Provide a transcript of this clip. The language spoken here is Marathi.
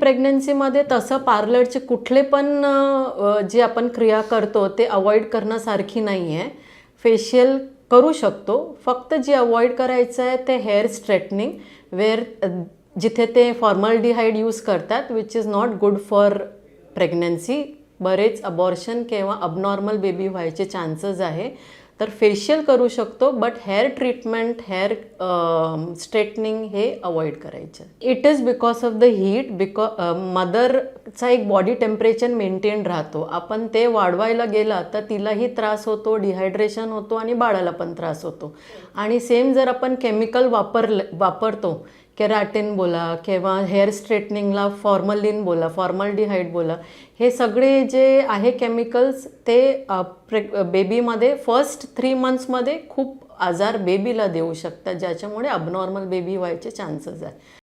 प्रेग्नन्सीमध्ये तसं पार्लरचे कुठले पण जे आपण क्रिया करतो ते अवॉइड करण्यासारखी नाही आहे फेशियल करू शकतो. फक्त जे अवॉइड करायचं आहे ते हेअर स्ट्रेटनिंग वेअर जिथे ते फॉर्मल डिहाईड यूज करतात which is not good for pregnancy बरेच अबॉर्शन किंवा अबनॉर्मल बेबी व्हायचे चान्सेस आहे. तर फेशियल करू शकतो but hair treatment hair straightening हे अवॉइड करायचं. It is because of the heat because mother चा एक बॉडी टेम्परेचर मेंटेन राहतो. आपण ते वाढवायला गेला तर तिलाही त्रास होतो डिहायड्रेशन होतो आणि बाळाला पण त्रास होतो. आणि सेम जर आपण केमिकल वापरलं वापरतो केराटिन बोला किंवा हेअर स्ट्रेटनिंगला फॉर्मलिन बोला फॉर्मल डिहाईड बोला हे सगळे जे आहे केमिकल्स ते प्रे बेबीमध्ये फर्स्ट थ्री मंथ्समध्ये खूप आजार बेबीला देऊ शकतात. ज्याच्यामुळे अबनॉर्मल बेबी व्हायचे चान्सेस आहे.